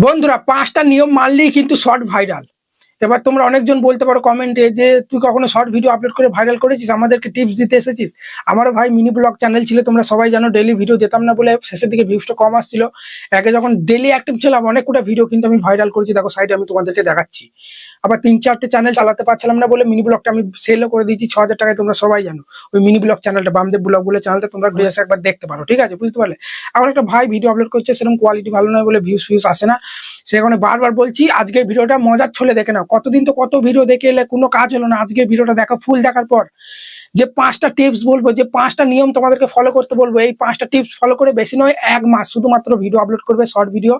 বন্ধুরা পাঁচটা নিয়ম মানলেই কিন্তু শর্ট ভাইরাল। এবার তোমরা অনেকজন বলতে পারো কমেন্টে যে তুই কখনো শর্ট ভিডিও আপলোড করে ভাইরাল করেছিস? আমাদেরকে টিপস দিতে এসেছিস? আমারও ভাই মিনি ব্লগ চ্যানেল ছিল তোমরা সবাই জানো ডেলি ভিডিও যেতাম না বলে শেষের দিকে ভিউজটা কম আসছিল। একে যখন ডেলি অ্যাক্টিভ ছিলাম অনেক কটা ভিডিও কিন্তু আমি ভাইরাল করেছি। দেখো সাইডে আমি তোমাদেরকে দেখাচ্ছি। আবার তিন চারটে চ্যানেল চালাতে পারছিলাম না বলে মিনি ব্লগটা আমি সেলও করে দিয়েছি ছ হাজার টাকায় তোমরা সবাই জানো। ওই মিনি ব্লগ চ্যানেলটা বামদেব ব্লগ বলে চ্যানেলটা তোমরা ঘুরে এসে একবার দেখতে পারো ঠিক আছে? বুঝতে পারলে? আমার একটা ভাই ভিডিও আপলোড করছে সেরকম কোয়ালিটি ভালো নয় বলে ভিউজ ফিউজ আসে না। সে কারণে বারবার বলছি আজকে ভিডিওটা মজার ছলে দেখে নাও কতদিন তো কত ভিডিও দেখে এলে কোনো কাজ হলো না। আজকে ভিডিওটা দেখো ফুল দেখার পর যে পাঁচটা টিপস বলব, যে পাঁচটা নিয়ম তোমাদেরকে ফলো করতে বলব, এই পাঁচটা টিপস ফলো করে বেশি নয়, এক মাস শুধুমাত্র ভিডিও আপলোড করবে শর্ট ভিডিও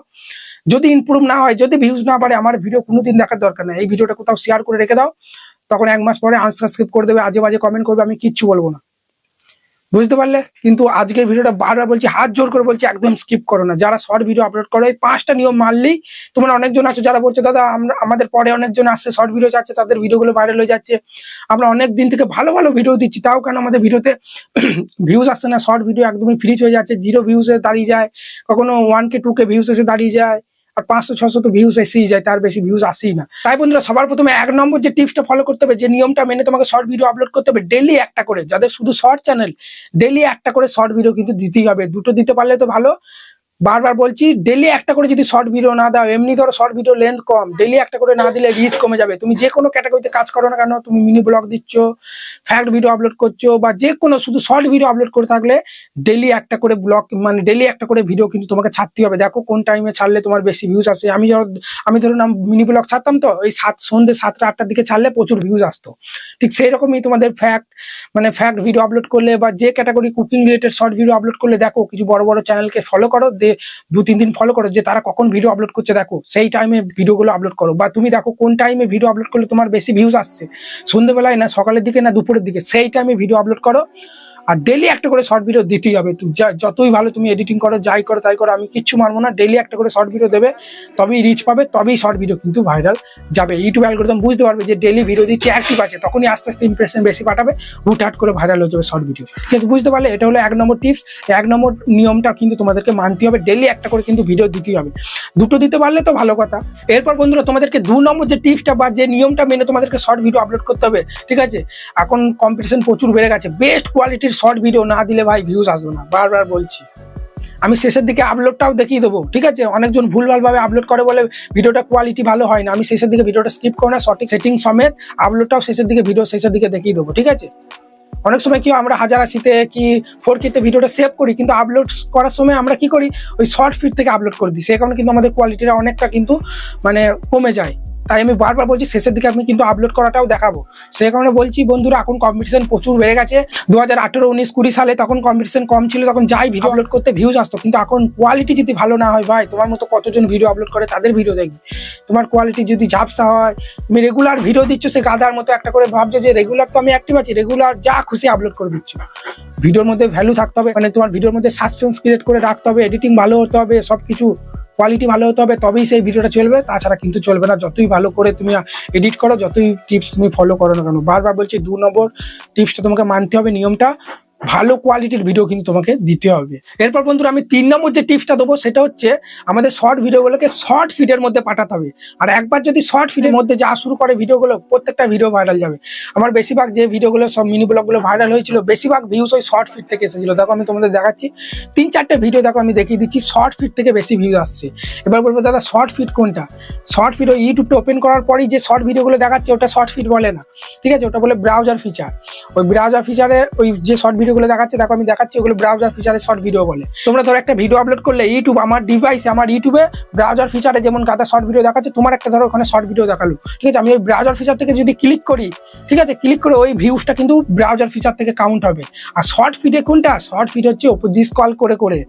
যদি ইমপ্রুভ না হয়, যদি ভিউজ না পারে আমার ভিডিও কোনোদিন দেখার দরকার নেই। এই ভিডিওটা কোথাও শেয়ার করে রেখে দাও, তখন এক মাস পরে আনসাবস্ক্রাইব করে দেবে, আজে বাজে কমেন্ট করবে, আমি কিচ্ছু বলব না। বুঝতে পারলে? কিন্তু আজকের ভিডিওটা বারবার বলছি, হাত জোর করে বলছি, একদম স্কিপ করো না। যারা শর্ট ভিডিও আপলোড করো এই পাঁচটা নিয়ম মানলেই তোমরা অনেকজন আছো যারা বলছো, দাদা, আমরা, আমাদের পরে অনেকজন আসছে শর্ট ভিডিও যাচ্ছে, তাদের ভিডিওগুলো ভাইরাল হয়ে যাচ্ছে। আমরা অনেক দিন থেকে ভালো ভালো ভিডিও দিচ্ছি, তাও কেন আমাদের ভিডিওতে ভিউজ আসছে না? শর্ট ভিডিও একদমই ফ্রিজ হয়ে যাচ্ছে জিরো ভিউজে দাঁড়িয়ে যায়, কখনো one K two K views এসে দাঁড়িয়ে যায়। আর পাঁচশো, ছশো তো ভিউজ এসেই যায়, তার বেশি ভিউজ আসেই না। তাই বন্ধুরা, সবার প্রথমে এক নম্বর যে টিপসটা ফলো করতে হবে, যে নিয়মটা মেনে তোমাকে শর্ট ভিডিও আপলোড করতে হবে ডেলি একটা করে। যাদের শুধু শর্ট চ্যানেল ডেলি একটা করে শর্ট ভিডিও কিন্তু দিতেই হবে। দুটো দিতে পারলে তো ভালো বারবার বলছি ডেলি একটা করে যদি শর্ট ভিডিও না দাও, এমনি ধরো শর্ট ভিডিও লেন্থ কম ডেলি একটা করে না দিলে রিচ কমে যাবে। তুমি যে কোনো ক্যাটাগরিতে কাজ করো না কেন, তুমি মিনি ব্লগ দিচ্ছ ফ্যাক্ট ভিডিও আপলোড করছ, বা যে কোনো শুধু শর্ট ভিডিও আপলোড করে থাকলে ডেলি একটা করে ব্লগ মানে ডেলি একটা করে ভিডিও কিন্তু তোমাকে ছাড়তে হবে। দেখো কোন টাইমে ছাড়লে তোমার বেশি ভিউজ আসে। আমি ধরো, আমি ধরুন মিনি ব্লগ ছাড়তাম তো, ওই সাত, সন্ধ্যে সাতটা, আটটার দিকে ছাড়লে প্রচুর ভিউজ আসতো। ঠিক সেই রকমই তোমাদের ফ্যাক্ট মানে ফ্যাক্ট ভিডিও আপলোড করলে বা যে category cooking related short video upload করলে, দেখো কিছু বড় বড় চ্যানেলকে ফলো করো দে দু, তিন দিন ফলো করো যে তারা কখন ভিডিও আপলোড করছে, দেখো, সেই টাইমে ভিডিওগুলো আপলোড করো। বা তুমি দেখো কোন টাইমে ভিডিও আপলোড করলে তোমার বেশি ভিউজ আসছে। সন্ধ্যেবেলায় না, সকালের দিকে না, দুপুরের দিকে, সেই টাইমে ভিডিও আপলোড করো। আর ডেলি একটা করে শর্ট ভিডিও দিতেই হবে। তুমি যতই ভালো তুমি এডিটিং করো, যাই করো, তাই করো, আমি কিচ্ছু মানবো না। ডেলি একটা করে শর্ট ভিডিও দেবে, তবেই রিচ পাবে, তবেই শর্ট ভিডিও কিন্তু ভাইরাল যাবে। ইউটিউব অ্যালগোরিদম বুঝতে পারবে যে ডেলি ভিডিও দিচ্ছে অ্যাক্টিভ আছে, তখনই আস্তে আস্তে ইমপ্রেশন বেশি পাঠাবে, হুটহাট করে ভাইরাল হয়ে যাবে শর্ট ভিডিও আছে বুঝতে পারলে এটা হলো এক নম্বর টিপস এক নম্বর নিয়মটা কিন্তু তোমাদেরকে মানতে হবে। ডেলি একটা করে কিন্তু ভিডিও দিতেই হবে। দুটো দিতে পারলে তো ভালো কথা। এরপর বন্ধুরা, তোমাদেরকে দু নম্বর যে টিপসটা বা যে নিয়মটা মেনে তোমাদেরকে শর্ট ভিডিও আপলোড করতে হবে, ঠিক আছে? এখন কম্পিটিশন প্রচুর বেড়ে গেছে। বেস্ট কোয়ালিটির শর্ট ভিডিও না দিলে ভাই ভিউজ আসবে না। বারবার বলছি। আমি শেষের দিকে আপলোডটাও দেখিয়ে দেবো, ঠিক আছে? অনেকজন ভুলভালভাবে আপলোড করে বলে ভিডিওটা কোয়ালিটি ভালো হয় না। আমি শেষের দিকে ভিডিওটা স্কিপ করো না সঠিক সেটিং সমেত আপলোডটাও শেষের দিকে ভিডিও শেষের দিকে দেখিয়ে দেবো, ঠিক আছে? অনেক সময় কি আমরা হাজার আশিতে কি ফোর কেতে ভিডিওটা সেভ করি, কিন্তু আপলোড করার সময় আমরা কি করি? ওই শর্ট ফিট থেকে আপলোড করে দিই। সে কারণে কিন্তু আমাদের কোয়ালিটিটা অনেকটা কিন্তু মানে কমে যায়। তাই আমি বারবার বলছি শেষের দিকে আমি কিন্তু আপলোড করাটাও দেখাবো। সেই কারণে বলছি বন্ধুরা, এখন কম্পিটিশন প্রচুর বেড়ে গেছে। দু হাজার আঠেরো, উনিশ, কুড়ি সালে তখন কম্পিটিশন কম ছিল, তখন যাই ভিডিও আপলোড করতে ভিউজ আসতো। কিন্তু এখন কোয়ালিটি যদি ভালো না হয়, ভাই, তোমার মতো কতজন ভিডিও আপলোড করে তাদের ভিডিও দেখবে? তোমার কোয়ালিটি যদি ঝাপসা হয়, তুমি রেগুলার ভিডিও দিচ্ছ সে গাধার মতো একটা করে ভাবছ যে রেগুলার তো আমি অ্যাক্টিভ আছি রেগুলার যা খুশি আপলোড করে দিচ্ছ। ভিডিওর মধ্যে ভ্যালু থাকতে হবে মানে তোমার ভিডিওর মধ্যে সাসপেন্স ক্রিয়েট করে রাখতে হবে এডিটিং ভালো হতে হবে সব কিছু কোয়ালিটি ভালো হতে হবে, তবেই সেই ভিডিওটা চলবে। তাছাড়া কিন্তু চলবে না। যতই ভালো করে তুমি এডিট করো, যতই টিপস তুমি ফলো করো না কেন, বারবার বলছি দু নম্বর টিপসটা তোমাকে মানতে হবে, নিয়মটা। ভালো কোয়ালিটির ভিডিও কিন্তু তোমাকে দিতে হবে। এরপর বন্ধুরা আমি তিন নম্বর যে টিপসটা দেবো, সেটা হচ্ছে আমাদের শর্ট ভিডিওগুলোকে শর্ট ফিডের মধ্যে পাঠাতে হবে। আর একবার যদি শর্ট ফিডের মধ্যে যা শুরু করে ভিডিওগুলো প্রত্যেকটা ভিডিও ভাইরাল যাবে। আমার বেশিরভাগ যে ভিডিওগুলো সব মিনি ব্লগগুলো ভাইরাল হয়েছিল, বেশিরভাগ ভিউজ ওই শর্ট ফিট থেকে এসেছিল। দেখো আমি তোমাদের দেখাচ্ছি, তিন চারটে ভিডিও দেখো আমি দেখিয়ে দিচ্ছি শর্ট ফিড থেকে বেশি ভিউজ আসছে। এবার বলব, দাদা শর্ট ফিট কোনটা? শর্ট ফিট ওই ইউটিউবটা ওপেন করার পরই যে শর্ট ভিডিওগুলো দেখাচ্ছে, ওটা শর্ট ফিট বলে না। ঠিক আছে? ওটা বলে ব্রাউজার ফিচার ওই ব্রাউজার ফিচারে ওই যে শর্ট ভিডিওগুলো দেখাচ্ছে, দেখো আমি দেখাচ্ছি, ওগুলো ব্রাউজার ফিচারে শর্ট ভিডিও বলে। তোমরা ধরো একটা ভিডিও আপলোড করলে ইউটিউব আমার ডিভাইসে আমার ইউটিউবে ব্রাউজার ফিচারে যেমন গাদা শর্ট ভিডিও দেখাচ্ছে, তোমার একটা ধরো ওখানে শর্ট ভিডিও দেখাল। ঠিক আছে? আমি ওই ব্রাউজার ফিচার থেকে যদি ক্লিক করি, ঠিক আছে? ক্লিক করে ওই ভিউসটা কিন্তু ব্রাউজার ফিচার থেকে কাউন্ট হবে। আর শর্ট ফিডে কোনটা? শর্ট ফিড হচ্ছে ওপর দিস কল করে করে।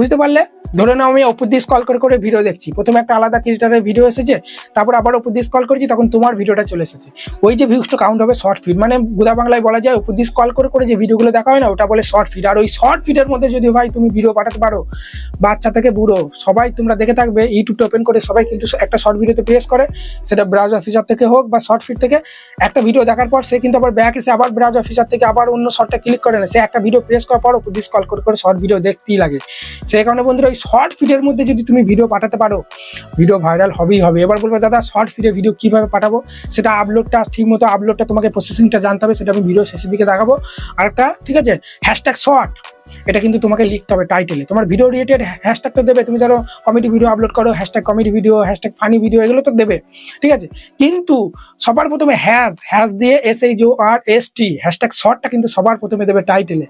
বুঝতে পারলে? ধরে নাও আমি ওপর দিয়ে স্কল করে করে ভিডিও দেখছি। প্রথমে একটা আলাদা ক্রিয়েটারের ভিডিও এসেছে, তারপর আবার ওপর দিয়ে স্কল করেছি, তখন তোমার ভিডিওটা চলে এসেছে। ওই যে ভিউজটা কাউন্ট হবে শর্ট ফিড মানে গুদা বাংলায় বলা যায় ওপর দিয়ে স্কল করে করে যে ভিডিওগুলো দেখা হয় না, ওটা বলে শর্ট ফিড আর ওই শর্ট ফিডের মধ্যে যদি ভাই তুমি ভিডিও পাঠাতে পারো, বাচ্চা থেকে বুড়ো, সবাই তোমরা দেখে থাকবে ইউটিউবটা ওপেন করে সবাই কিন্তু একটা শর্ট ভিডিওতে প্রেস করে, সেটা ব্রাউজ অফিসার থেকে হোক বা শর্ট ফিড থেকে, একটা ভিডিও দেখার পর সে কিন্তু আবার ব্যাক এসে আবার ব্রাউজ অফিসার থেকে আবার অন্য শর্টটা ক্লিক করে না, সে একটা ভিডিও প্রেস করার পর ওপর দিয়ে স্কল করে করে শর্ট ভিডিও দেখতেই লাগে। সেই কারণে বন্ধুরা ওই শর্ট ফিডের মধ্যে যদি তুমি ভিডিও পাঠাতে পারো ভিডিও ভাইরাল হবেই হবে। এবার বলবে, দাদা শর্ট ফিডে ভিডিও কীভাবে পাঠাবো? সেটা আপলোডটা ঠিক মতো আপলোডটা তোমাকে প্রসেসিংটা জানতে হবে, সেটা আমি ভিডিও শেষের দিকে দেখাবো। আর একটা ঠিক আছে? হ্যাশট্যাগ শর্ট এটা কিন্তু তোমাকে লিখতে হবে টাইটেলে তোমার ভিডিও রিলেটেড হ্যাশট্যাগ তো দেবে। তুমি ধরো কমেডি ভিডিও আপলোড করো hashtag comedy video hashtag funny video এগুলো তো দেবে। ঠিক আছে? কিন্তু সবার প্রথমে হ্যাজ হ্যাজ দিয়ে S H O R T টি হ্যাশট্যাগ শর্টটা কিন্তু সবার প্রথমে দেবে টাইটেলে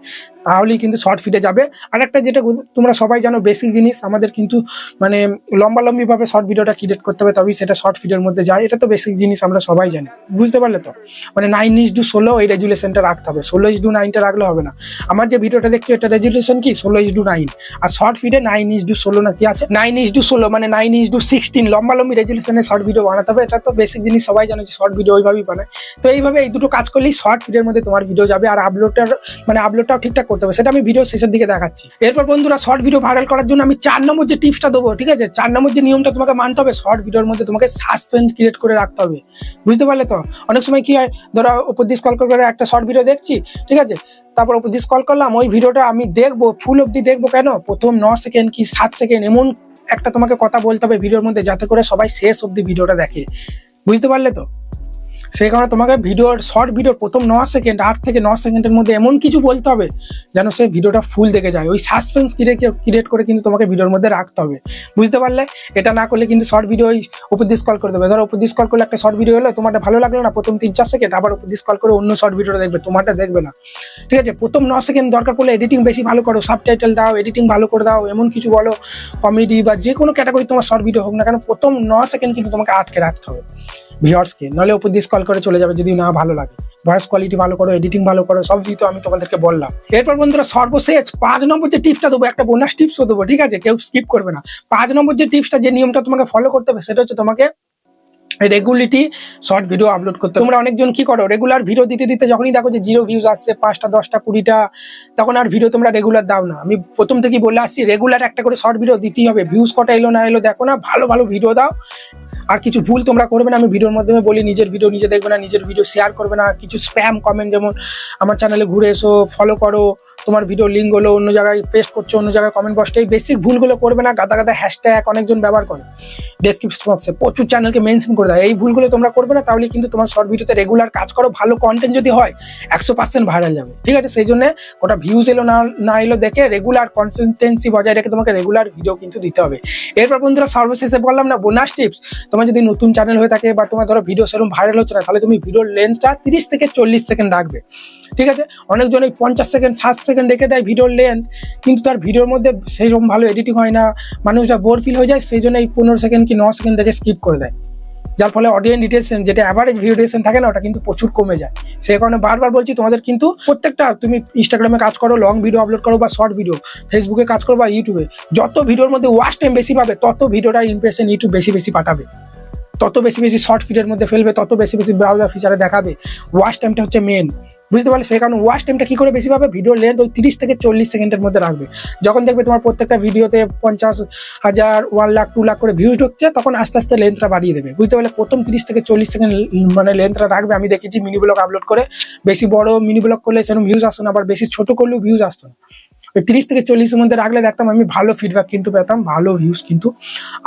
তাহলেই কিন্তু শর্ট ফিডে যাবে। আর একটা যেটা তোমরা সবাই জানো বেসিক জিনিস, আমাদের কিন্তু মানে লম্বা লম্বিভাবে শর্ট ভিডিওটা ক্রিয়েট করতে হবে, তবেই সেটা শর্ট ফিডের মধ্যে যায়। এটা তো বেসিক জিনিস, আমরা সবাই জানি। বুঝতে পারলে তো? মানে নাইন ইস ডু ষোলো এই রেজুলেশনটা রাখতে হবে। ষোলো ইস ডু নাইনটা রাখলে হবে না। আমার যে ভিডিওটা দেখছ, এটা রেজুলেশন কি? ষোলো ইস ডু নাইন আর শর্ট ফিডে নাইন ইস ডু ষোলো না আছে? নাইন ইস ডু ষোলো মানে নাইন ইস ডু সিক্সটিন লম্বা লম্বি রেজুলেশনে শর্ট ভিডিও বানাতে হবে। এটা তো বেসিক জিনিস, সবাই জানে যে শর্ট ভিডিও ওইভাবেই বানায়। তো এইভাবে এই দুটো কাজ করলেই শর্ট ভিডিওর মধ্যে তোমার ভিডিও যাবে আর আপলোডটার মানে আপলোডটাও ঠিকঠাক করতে হবে। সেটা আমি ভিডিও শেষের দিকে দেখাচ্ছি। এরপর বন্ধুরা শর্ট ভিডিও ভাইরাল করার জন্য আমি চার নম্বর যে টিপসটা দেবো, ঠিক আছে? চার নম্বর যে নিয়মটা তোমাকে মানতে হবে শর্ট ভিডিওর মধ্যে তোমাকে সাসপেন্স ক্রিয়েট করে রাখতে হবে। বুঝতে পারলে তো? অনেক সময় কি হয়, ধরো উপর দিয়ে স্কল করে একটা শর্ট ভিডিও দেখছি, ঠিক আছে? তারপর উপর দিয়ে স্কল করলাম, ওই ভিডিওটা আমি দেখব ফুল অবধি দেখব কেন? প্রথম ন সেকেন্ড কি সাত সেকেন্ড এমন একটা তোমাকে কথা বলতে হবে ভিডিওর মধ্যে যাতে করে সবাই শেষ অবধি ভিডিওটা দেখে। বুঝতে পারলে তো? সেই কারণে তোমাকে ভিডিওর শর্ট ভিডিওর প্রথম ন সেকেন্ড আট থেকে ন সেকেন্ডের মধ্যে এমন কিছু বলতে হবে যেন সেই ভিডিওটা ফুল দেখে যায়। ওই সাসপেন্স ক্রিয়েট ক্রিয়েট করে কিন্তু তোমাকে ভিডিওর মধ্যে রাখতে হবে। বুঝতে পারলে? এটা না করলে কিন্তু শর্ট ভিডিও দিয়ে স্কল করে দেবে। ধরো উপর দিয়ে স্কল করলে একটা শর্ট ভিডিও হলো তোমারটা ভালো লাগল না, প্রথম তিন চার সেকেন্ড আবার উপর দিয়ে স্কল করে অন্য শর্ট ভিডিওটা দেখবে, তোমারটা দেখবে না। ঠিক আছে? প্রথম ন সেকেন্ড দরকার পড়লে এডিটিং বেশি ভালো করো সাব টাইটেল দাও এডিটিং ভালো করে দাও, এমন কিছু বলো কমেডি বা যে কোনো ক্যাটাগরি তোমার শর্ট ভিডিও হোক না কেন, প্রথম ন সেকেন্ড কিন্তু তোমাকে আটকে রাখতে হবে। ভিউয়ার্সকে নাহলে ওপর দিয়ে কল করে চলে যাবে যদি না ভালো লাগে। ভয়েস কোয়ালিটি ভালো করো এডিটিং ভালো করো, সব তো আমি তোমাদেরকে বললাম। এরপর বন্ধুরা সর্বশেষ পাঁচ নম্বর যে টিপসটা দেবো, একটা বোনাস টিপসও দেবো, ঠিক আছে? কেউ স্কিপ করবে না। পাঁচ নম্বর যে টিপসটা যে নিয়মটা তোমাকে ফলো করতে হবে, সেটা হচ্ছে তোমাকে রেগুলিটি শর্ট ভিডিও আপলোড করতে তোমরা অনেকজন কি করো রেগুলার ভিডিও দিতে দিতে যখনই দেখো যে জিরো ভিউজ আসছে, পাঁচটা, দশটা, কুড়িটা, তখন আর ভিডিও তোমরা রেগুলার দাও না। আমি প্রথম থেকেই বলে আসছি রেগুলার একটা করে শর্ট ভিডিও দিতেই হবে। ভিউজ কটা এলো না এলো দেখো না, ভালো ভালো ভিডিও দাও। আর কিছু ভুল তোমরা করবে না, আমি ভিডিওর মাধ্যমে বলি, নিজের ভিডিও নিজে দেখবে না, নিজের ভিডিও শেয়ার করবে না, কিছু স্প্যাম কমেন্ট যেমন, আমার চ্যানেলে ঘুরে এসো ফলো করো, তোমার ভিডিও লিঙ্ক হলো অন্য জায়গায় পেস্ট করছ, অন্য জায়গায় কমেন্ট বক্সটা এই বেসিক ভুলগুলো করবে না, গাদা গাদা হ্যাশট্যাগ অনেকজন ব্যবহার করে। ডেসক্রিপশন বক্সে প্রচুর চ্যানেলকে মেনশন করে দেয়। এই ভুলগুলো তোমরা করবে না, তাহলে কিন্তু তোমার শর্ট ভিডিওতে রেগুলার কাজ করো, ভালো কন্টেন্ট যদি হয়, একশো পার্সেন্ট ভাইরাল যাবে। ঠিক আছে? সেই জন্য ওটা ভিউজ এলো না না এলো দেখে রেগুলার কনসিস্টেন্সি বজায় রেখে তোমাকে রেগুলার ভিডিও কিন্তু দিতে হবে। এরপর বন্ধুরা সর্বশেষে বললাম না বোনাস টিপস তোমার যদি নতুন চ্যানেল হয়ে থাকে বা তোমার ধরো ভিডিও সেরকম ভাইরাল হচ্ছে না, তাহলে তুমি ভিডিওর লেন্থটা তিরিশ থেকে চল্লিশ সেকেন্ড রাখবে। ঠিক আছে? অনেকজন এই পঞ্চাশ সেকেন্ড ষাট সেকেন্ড রেখে দেয় ভিডিওর লেন্থ কিন্তু তার ভিডিওর মধ্যে সেইরকম ভালো এডিটিং হয় না মানুষরা বোর ফিল হয়ে যায়, সেই জন্য এই পনেরো সেকেন্ড কি ন সেকেন্ড থেকে স্কিপ করে দেয়। যার ফলে অডিয়েন্স ডিটেশন যেটা অ্যাভারেজ ভিডিও ডিটেশন থাকে না, ওটা কিন্তু প্রচুর কমে যায়। সেই কারণে বারবার বলছি, তোমাদের কিন্তু প্রত্যেকটা, তুমি ইনস্টাগ্রামে কাজ করো লং ভিডিও আপলোড করো বা শর্ট ভিডিও ফেসবুকে কাজ করো বা ইউটিউবে যত ভিডিওর মধ্যে ওয়াচ টাইম বেশি পাবে, তত ভিডিওটার ইমপ্রেশন ইউটিউব বেশি বেশি পাঠাবে। তত বেশি বেশি শর্ট ফিডের মধ্যে ফেলবে, তত বেশি বেশি ব্রাউজার ফিচারে দেখাবে। ওয়াচ টাইমটা হচ্ছে মেন বুঝতে পারলে? সেই কারণে ওয়াচ টাইমটা কি করে বেশি পাবে? ভিডিও লেন্থ ওই তিরিশ থেকে চল্লিশ সেকেন্ডের মধ্যে রাখবে। যখন দেখবে তোমার প্রত্যেকটা ভিডিওতে পঞ্চাশ হাজার ওয়ান লাখ টু লাখ করে ভিউজ ঢুকছে, তখন আস্তে আস্তে লেন্থটা বাড়িয়ে দেবে। বুঝতে পারলে? প্রথম তিরিশ থেকে চল্লিশ সেকেন্ড মানে লেন্থটা রাখবে। আমি দেখেছি মিনি ব্লগ আপলোড করে। বেশি বড় মিনি ব্লগ করলে সেরকম ভিউজ আসতো না, আবার বেশি ছোট করলেও ভিউজ আসতো না। ওই তিরিশ থেকে চল্লিশের মধ্যে রাখলে দেখতাম আমি ভালো ফিডব্যাক কিন্তু পেতাম, ভালো ভিউজ কিন্তু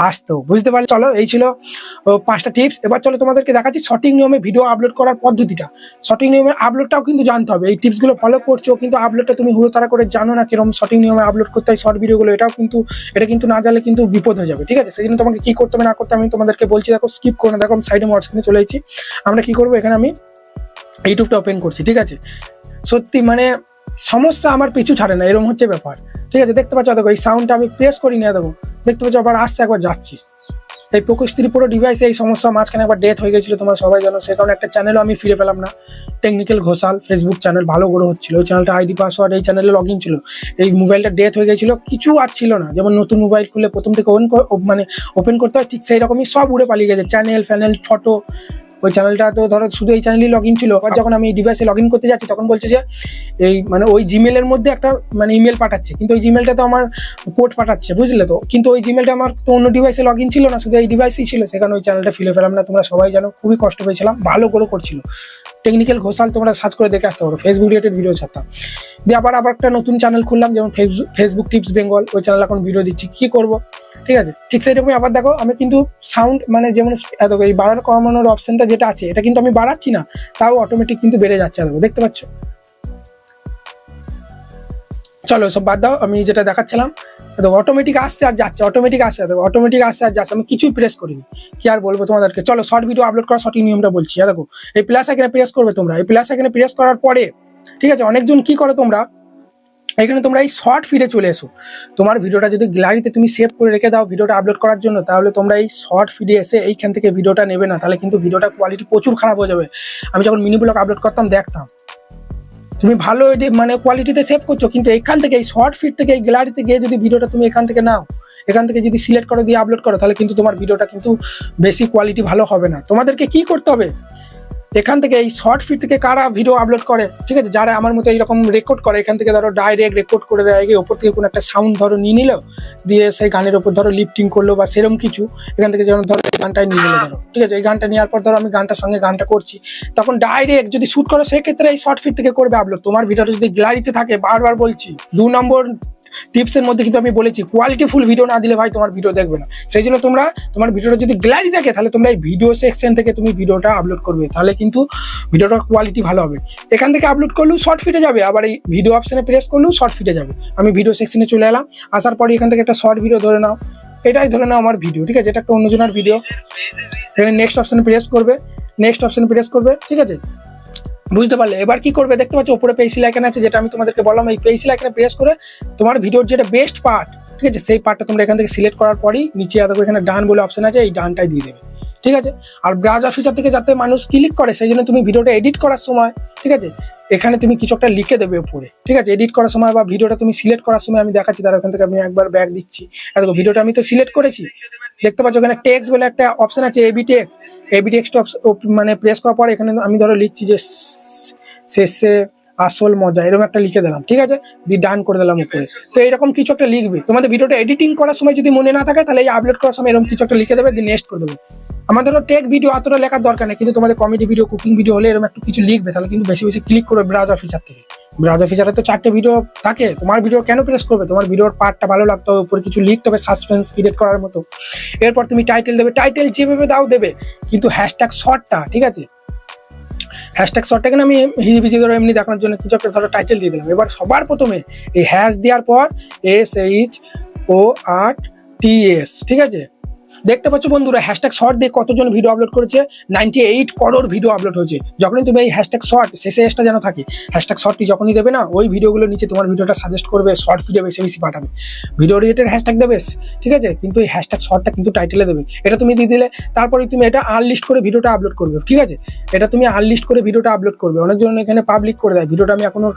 আসতো। বুঝতে পারলে? চলো, এই ছিল পাঁচটা টিপস এবার চলো তোমাদেরকে দেখাচ্ছি সঠিক নিয়মে ভিডিও আপলোড করার পদ্ধতিটা। সঠিক নিয়মে আপলোডটাও কিন্তু জানতে হবে। এই টিপসগুলো ফলো করছ, কিন্তু আপলোডটা তুমি হুড়োতাড়া করে জানো না কীরকম সঠিক নিয়মে আপলোড করতে হয় শর্ট ভিডিওগুলো এটাও কিন্তু, এটা কিন্তু না জানলে কিন্তু বিপদ হয়ে যাবে, ঠিক আছে? সেই জন্য তোমাকে কি করতে হবে, না করতে আমি তোমাদেরকে বলছি, দেখো স্কিপ করে দেখো, আমি সাইডে মোটসকিনে চলে এসেছি। আমরা কি করব, এখানে আমি ইউটিউবটা ওপেন করছি, ঠিক আছে? সত্যি মানে সমস্যা আমার পিছু ছাড়ে না এরকম হচ্ছে ব্যাপার। ঠিক আছে, দেখতে পাচ্ছ, দেখো, এই সাউন্ডটা আমি প্রেস করি নিয়ে দেবো দেখতে পাচ্ছ, আবার আসছে, একবার যাচ্ছি। এই প্রকোশ পুরো ডিভাইসে এই সমস্যা মাঝখানে একবার ডেথ হয়ে গেছিল, তোমরা সবাই জানো, সে কারণে একটা চ্যানেলও আমি ফিরে পেলাম না। টেকনিক্যাল ঘোষাল ফেসবুক চ্যানেল ভালো বড় হচ্ছিল। ওই চ্যানেলটা আইডি পাসওয়ার্ড এই চ্যানেলে লগ ইন ছিল। এই মোবাইলটা ডেথ হয়ে গেছিল, কিছু আর ছিল না। যেমন নতুন মোবাইল খুলে প্রথম থেকে ওপেন মানে ওপেন করতে হয়, ঠিক সেই রকমই সব উড়ে পালিয়ে গেছে। চ্যানেল ফ্যানেল ফটো ওই চ্যানেলটা তো ধরো শুধু এই চ্যানেলই লগ ইন ছিল যখন আমি এই ডিভাইসে লগ ইন করতে যাচ্ছি, তখন বলছে যে, এই মানে ওই জিমেলের মধ্যে একটা মানে ইমেল পাঠাচ্ছে। কিন্তু ওই জিমেলটা তো আমার কোড পাঠাচ্ছে, বুঝলে তো? কিন্তু ওই জিমেলটা আমার তো অন্য ডিভাইসে লগ ইন ছিল না, শুধু এই ডিভাইসই ছিল। সেখানে ওই চ্যানেলটা ফিরে পেলাম না, তোমরা সবাই জানো, খুবই কষ্ট পেয়েছিলাম, ভালো করে করছিল। টেকনিক্যাল ঘোষাল তোমরা সার্চ করে দেখে আসতে পারো ফেসবুক রিলেটেড ভিডিও ছাড়তাম দিয়ে আবার আবার একটা নতুন চ্যানেল খুললাম, যেমন ফেসবুক টিপস বেঙ্গল ওই চ্যানেল এখন ভিডিও দিচ্ছি। কি করব? ঠিক আছে? ঠিক সেরকমই আবার দেখো, আমি কিন্তু সাউন্ড মানে যেমন এই বাড়ার কমানোর অপশনটা যেটা আছে, এটা কিন্তু আমি বাড়াচ্ছি না, তাও অটোমেটিক কিন্তু বেড়ে যাচ্ছে দেখো, দেখতে পাচ্ছ? চলো সব বাদ দাও, আমি যেটা দেখাচ্ছিলাম দেখো অটোমেটিক আসছে আর যাচ্ছে অটোমেটিক আসছে দেখো অটোমেটিক আসছে আর যাচ্ছে, আমি কিছুই প্রেস করিনি, কি আর বলব তোমাদেরকে? চলো শর্ট ভিডিও আপলোড করার সঠিক নিয়মটা বলছি দেখো, এই প্লাস এখানে প্রেস করবে তোমরা, এই প্লাস এখানে প্রেস করার পরে, ঠিক আছে, অনেকজন কি করো তোমরা এখানে তোমরা এই শর্ট ফিডে চলে এসো। তোমার ভিডিওটা যদি গ্যালারিতে তুমি সেভ করে রেখে দাও, ভিডিওটা আপলোড করার জন্য, তাহলে তোমরা এই শর্ট ফিডে এসে এইখান থেকে ভিডিওটা নেবে না। তাহলে কিন্তু ভিডিওটা কোয়ালিটি প্রচুর খারাপ হয়ে যাবে। আমি যখন মিনি ব্লগ আপলোড করতাম, দেখতাম। তুমি ভালো মানে কোয়ালিটিতে সেভ করছ, কিন্তু এখান থেকে এই শর্ট ফিড থেকে এই গ্যালারিতে গিয়ে যদি ভিডিওটা তুমি এখান থেকে নাও, এখান থেকে যদি সিলেক্ট করো, দিয়ে আপলোড করো, তাহলে কিন্তু তোমার ভিডিওটা কিন্তু বেশি কোয়ালিটি ভালো হবে না। তোমাদেরকে কি করতে হবে? এখান থেকে এই শর্ট ফিট থেকে কারা ভিডিও আপলোড করে? ঠিক আছে? যারা আমার মতো এইরকম রেকর্ড করে, এখান থেকে ধরো ডাইরেক্ট রেকর্ড করে দেয় গিয়ে ওপর থেকে কোনো একটা সাউন্ড ধরো নিয়ে নিলো, দিয়ে সেই গানের ওপর ধরো লিফটিং করল বা সেরকম কিছু, এখান থেকে যেমন ধরো এই গানটাই নিয়ে নিলো ধরো। ঠিক আছে? এই গানটা নেওয়ার পর ধরো আমি গানটার সঙ্গে গানটা করছি। তখন ডাইরেক্ট যদি শ্যুট করো, সেক্ষেত্রে এই শর্ট ফিট থেকে করবে আপলোড তোমার ভিডিওটা যদি গ্যালারিতে থাকে, বারবার বলছি, দু নম্বর টিপসের মধ্যে কিন্তু আমি বলেছি কোয়ালিটি ফুল ভিডিও না দিলে ভাই তোমার ভিডিও দেখবে না। সেই জন্য তোমরা তোমার ভিডিওটা যদি গ্যালারি থাকে তাহলে তোমরা এই ভিডিও সেকশন থেকে তুমি ভিডিওটা আপলোড করবে। তাহলে কিন্তু ভিডিওটার কোয়ালিটি ভালো হবে। এখান থেকে আপলোড করলেও শর্ট ফিটে যাবে আবার এই ভিডিও অপশানে প্রেস করলেও শর্ট ফিটে যাবে। আমি ভিডিও সেকশনে চলে এলাম আসার পরে এখান থেকে একটা শর্ট ভিডিও ধরে নাও। এটাই ধরে নাও আমার ভিডিও ঠিক আছে? এটা একটা অন্যজনের ভিডিও সেখানে নেক্সট অপশনে প্রেস করবে নেক্সট অপশনে প্রেস করবে ঠিক আছে? বুঝতে পারলে। এবার কি করবে? দেখতে পাচ্ছ, উপরে পেন্সিল আইকন আছে, যেটা আমি তোমাদেরকে বললাম, এই পেন্সিল আইকনে প্রেস করে তোমার ভিডিওর যেটা বেস্ট পার্ট ঠিক আছে, সেই পার্টটা তোমরা এখান থেকে সিলেক্ট করার পরই নিচে দেখো, এখানে ডান বলে অপশন আছে, এই ডানটাই দিয়ে দেবে, ঠিক আছে? আর ব্রাউজার অফিসার থেকে যাতে মানুষ ক্লিক করে, সেই জন্য তুমি ভিডিওটা এডিট করার সময়, ঠিক আছে? এখানে তুমি কিছু একটা লিখে দেবে উপরে, ঠিক আছে? এডিট করার সময় বা ভিডিওটা তুমি সিলেক্ট করার সময় আমি দেখাচ্ছি, তার ওখান থেকে আমি একবার ব্যাক দিচ্ছি। দেখো ভিডিওটা আমি তো সিলেক্ট করেছি। দেখতে পাচ্ছ ওখানে টেক্স বলে একটা অপশন আছে A B text A B text মানে প্রেস করার পর এখানে আমি ধরো লিখছি যে শেষে আসল মজা, এরকম একটা লিখে দিলাম, ঠিক আছে? দিয়ে ডান করে দিলাম উপরে। তো এরকম কিছু একটা লিখবে। তোমাদের ভিডিওটা এডিটিং করার সময় যদি মনে না থাকে, তাহলে এই আপলোড করার সময় এরকম কিছু একটা লিখে দেবে, দিয়ে নেক্সট করে দেবে। আমাদেরও টেক ভিডিও অতটা লেখার দরকার নেই, কিন্তু তোমাদের কমেডি ভিডিও কুকিং ভিডিও হলে এরকম একটু কিছু লিখবে, তাহলে কিন্তু বেশি বেশি ক্লিক করবে ব্রাউজার ফিচার থেকে। ব্রাউজার ফিচারে তো চারটে ভিডিও থাকে। তোমার ভিডিও কেন প্রেস করবে? তোমার ভিডিওর পার্টটা ভালো লাগতে হবে, উপরে কিছু লিখতে হবে সাসপেন্স ক্রিয়েট করার মতো। এরপর তুমি টাইটেল দেবে টাইটেল যেভাবে দাও দেবে, কিন্তু হ্যাশট্যাগ শর্টটা ঠিক আছে? হ্যাশট্যাগ শর্টটাকে না আমি হিজিবিজি ধরো এমনি দেখানোর জন্য কিছু একটা ধরো টাইটেল দিয়ে দিলাম। এবার সবার প্রথমে এই হ্যাশ দেওয়ার পর S H O R T S ঠিক আছে? দেখতে পাচ্ছ বন্ধুরা হ্যাশট্যাগ শর্ট দিয়ে কতজন ভিডিও আপলোড করেছে? নাইনটি এইট করোর ভিডিও আপলোড হয়েছে। যখনই তুমি এই হ্যাশট্যাগ শর্ট শেষে এসটা যেন থাকে হ্যাশট্যাগ শর্টটি যখনই দেবে না, ওই ভিডিওগুলো নিচে তোমার ভিডিওটা সাজেস্ট করবে শর্ট ভিডিও বেশি বেশি পাঠাবে। ভিডিও রিলেটেড হ্যাশট্যাগ দেবে, ঠিক আছে? কিন্তু এই হ্যাশট্যাগ শর্টটা কিন্তু টাইটেলে দেবে। এটা তুমি দিয়ে দিলে তারপরে তুমি এটা আনলিস্ট করে ভিডিওটা আপলোড করবে, ঠিক আছে? এটা তুমি আনলিস্ট করে ভিডিওটা আপলোড করবে। অনেকজন এখানে পাবলিক করে দেয় ভিডিওটা আমি এখনও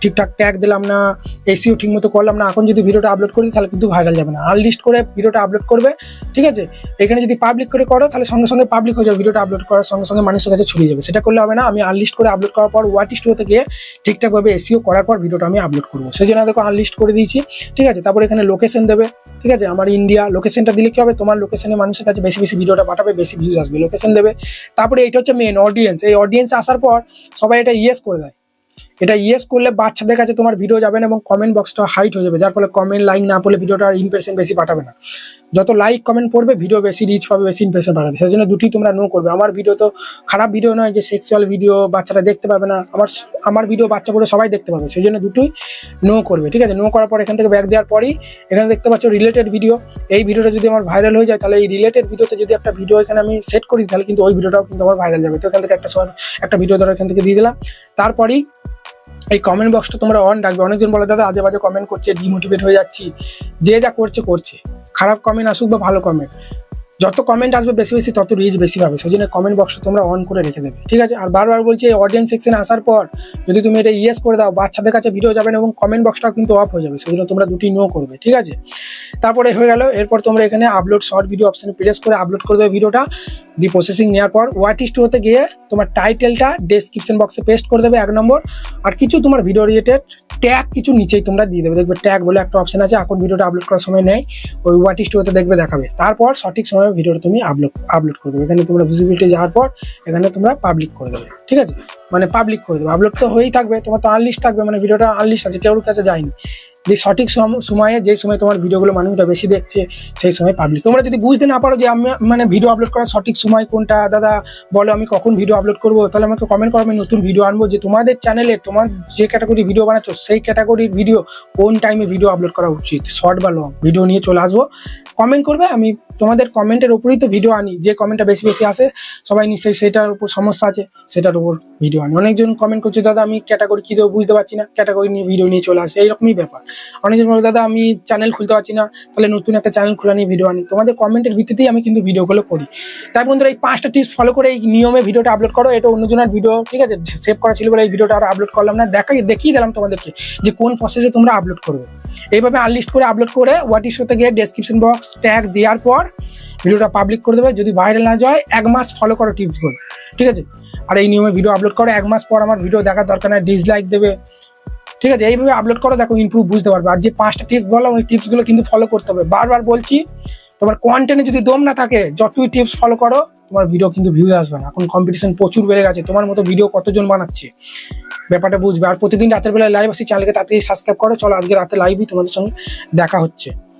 ঠিকঠাক ট্যাগ দিলাম না এসিও ঠিক মতো করলাম না, এখন যদি ভিডিওটা আপলোড করি, তাহলে কিন্তু ভাইরাল যাবে না। আনলিস্ট করে ভিডিওটা আপলোড করবে, ঠিক আছে? এখানে যদি পাবলিক করে করো, তাহলে সঙ্গে সঙ্গে পাবলিক হয়ে যাবে ভিডিওটা আপলোড করার সঙ্গে সঙ্গে মানুষের কাছে ছড়িয়ে যাবে। সেটা করলে হবে না, আমি আনলিস্ট করে আপলোড করার পর ওয়াটি স্টুডিওতে গিয়ে ঠিকঠাকভাবে এসিও করার পর ভিডিওটা আমি আপলোড করব। সেই জন্য দেখো আনলিস্ট করে দিয়েছি, ঠিক আছে? তারপর এখানে লোকেশন দেবে, ঠিক আছে? আমার ইন্ডিয়া লোকেশনটা দিলে কি হবে? তোমার লোকেশনে মানুষের কাছে বেশি বেশি ভিডিওটা পাঠাবে, বেশি ভিউজ আসবে লোকেশন দেবে। তারপরে এটা হচ্ছে মেন অডিয়েন্স এই অডিয়েন্স আসার পর সবাই এটা ইয়েস করে দেয়। এটা ইয়েস করলে বাচ্চাদের কাছে তোমার ভিডিও যাবে না এবং কমেন্ট বক্সটা হাইট হয়ে যাবে। যার ফলে কমেন্ট লাইক না পড়লে ভিডিওটা ইমপ্রেশন বেশি পাঠাবে না। যত লাইক কমেন্ট পড়বে ভিডিও বেশি রিচ পাবে, বেশি ইমপ্রেশন পাঠাবে। সেই জন্য দুটি তোমরা নো করবে। আমার ভিডিও তো খারাপ ভিডিও নয় যে সেক্সুয়াল ভিডিও বাচ্চারা দেখতে পাবে না। আমার আমার ভিডিও বাচ্চা করে সবাই দেখতে পাবে। সেই জন্য দুটোই নো করবে। ঠিক আছে? নো করার পর এখান থেকে ব্যাক দেওয়ার পরই এখানে দেখতে পাচ্ছ রিলেটেড ভিডিও এই ভিডিওটা যদি আমার ভাইরাল হয়ে যায়, তাহলে এই রিলেটেড ভিডিওতে যদি একটা ভিডিও এখানে আমি সেট করি, তাহলে কিন্তু ওই ভিডিওটাও কিন্তু আমার ভাইরাল যাবে। তো এখান থেকে একটা একটা ভিডিও ধরো এখান থেকে দিয়ে দিলাম। তারপরেই এই কমেন্ট বক্সটা তোমরা অন রাখবে। অনেকজন বলে, দাদা, আজে বাজে কমেন্ট করছে ডিমোটিভেট হয়ে যাচ্ছি। যে যা করছে করছে। খারাপ কমেন্ট আসুক বা ভালো কমেন্ট যত কমেন্ট আসবে বেশি বেশি তত রিচ বেশি পাবে। সেই জন্য কমেন্ট বক্সটা তোমরা অন করে রেখে দেবে, ঠিক আছে? আর বারবার বলছি, এই অডিয়েন্স সেকশনে আসার পর যদি তুমি এটা ইয়েস করে দাও, বাচ্চাদের কাছে ভিডিও যাবে না এবং কমেন্ট বক্সটাও কিন্তু অফ হয়ে যাবে, সেই জন্য তোমরা দুটি নো করবে, ঠিক আছে? তারপরে হয়ে গেল, এরপর তোমরা এখানে আপলোড শর্ট ভিডিও অপশনে প্রেস করে আপলোড করে দেবে ভিডিওটা দি প্রসেসিং নেওয়ার পর ওয়াট হতে গিয়ে তোমার টাইটেলটা ডেসক্রিপশন বক্সে পেস্ট করে দেবে এক নম্বর, আর কিছু তোমার ভিডিও রিলেটেড ট্যাগ কিছু নিচেই তোমরা দিয়ে দেবে, দেখবে ট্যাগ বলে একটা অপশন আছে, এখন ভিডিওটা আপলোড করার সময় নেই, ওই ওয়াট হতে দেখবে দেখাবে। তারপর সঠিক সময়ে ভিডিওটা তুমি আপলোড আপলোড করে দেবে। এখানে তোমরা ভিজিবিলিটি যাওয়ার পর এখানে তোমরা পাবলিক করে দেবে, ঠিক আছে? মানে পাবলিক করে দেবে। আপলোড তো হয়েই থাকবে, তোমার তো আনলিস্ট থাকবে মানে ভিডিওটা আনলিস্ট আছে, কেউর কাছে যায়নি। যে সঠিক সম- সময়ে, যে সময় তোমার ভিডিওগুলো মানুষরা বেশি দেখছে, সেই সময় পাবলিক তোমরা যদি বুঝতে না পারো যে আমি মানে ভিডিও আপলোড করার সঠিক সময় কোনটা, দাদা বলো, আমি কখন ভিডিও আপলোড করব, তাহলে আমাকে কমেন্ট করো, আমি নতুন ভিডিও আনব যে তোমাদের চ্যানেলে তোমার যে ক্যাটাগরি ভিডিও বানাচ্ছ, সেই ক্যাটাগরির ভিডিও কোন টাইমে ভিডিও আপলোড করা উচিত শর্ট বা লং ভিডিও নিয়ে চলে আসব। কমেন্ট করবে, আমি তোমাদের কমেন্টের উপরেই তো ভিডিও আনি, যে কমেন্টটা বেশি বেশি আসে, সবাই নিশ্চয়ই সেটার উপর সমস্যা আছে, সেটার উপর ভিডিও আনি। অনেকজন কমেন্ট করছে, দাদা, আমি ক্যাটাগরি কী দেবো বুঝতে পারছি না ক্যাটাগরি নিয়ে ভিডিও নিয়ে চলে আসে। এইরকমই ব্যাপার। অনেকজন বলে, দাদা, আমি চ্যানেল খুলতে পারছি না, তাহলে নতুন একটা চ্যানেল খোলা নিয়ে ভিডিও আনি। তোমাদের কমেন্টের ভিত্তিতেই আমি কিন্তু ভিডিওগুলো করি। তাই বন্ধুরা, এই পাঁচটা টিপস ফলো করে এই নিয়মে ভিডিওটা আপলোড করো, এটা অন্যজনের ভিডিও ঠিক আছে? সেভ করা ছিল বলে এই ভিডিওটা আর আপলোড করলাম না। দেখাই, দেখিয়ে দিলাম তোমাদেরকে যে কোন প্রসেসে তোমরা আপলোড করবে। এইভাবে আনলিস্ট করে আপলোড করে হোয়াট ইস্যুতে গিয়ে ডেসক্রিপশন বক্স ট্যাগ দেওয়ার পর ভিডিওটা পাবলিক করে দেবে। যদি ভাইরাল না যায়, এক মাস ফলো করো টিপসগুলো ঠিক আছে? আর এই নিয়মে ভিডিও আপলোড করো। এক মাস পর আমার ভিডিও দেখার দরকার নেই ডিসলাইক দেবে। ঠিক আছে? এইভাবে আপলোড করো, দেখো ইমপ্রুভ বুঝতে পারবে। আর যে পাঁচটা টিপস বলো ওই টিপসগুলো কিন্তু ফলো করতে হবে। বারবার বলছি, তোমার কন্টেন্টে যদি দম না থাকে, যতই টিপস ফলো করো, তোমার ভিডিও কিন্তু ভিউ আসবে না। এখন কম্পিটিশন প্রচুর বেড়ে গেছে। তোমার মতো ভিডিও কতজন বানাচ্ছে? ব্যাপারটা বুঝবে। আর প্রতিদিন রাতের বেলায় লাইভ আসি চ্যানেলকে তাড়াতাড়ি সাবস্ক্রাইব করো। চলো আজকে রাতে লাইভই তোমাদের সঙ্গে দেখা হচ্ছে।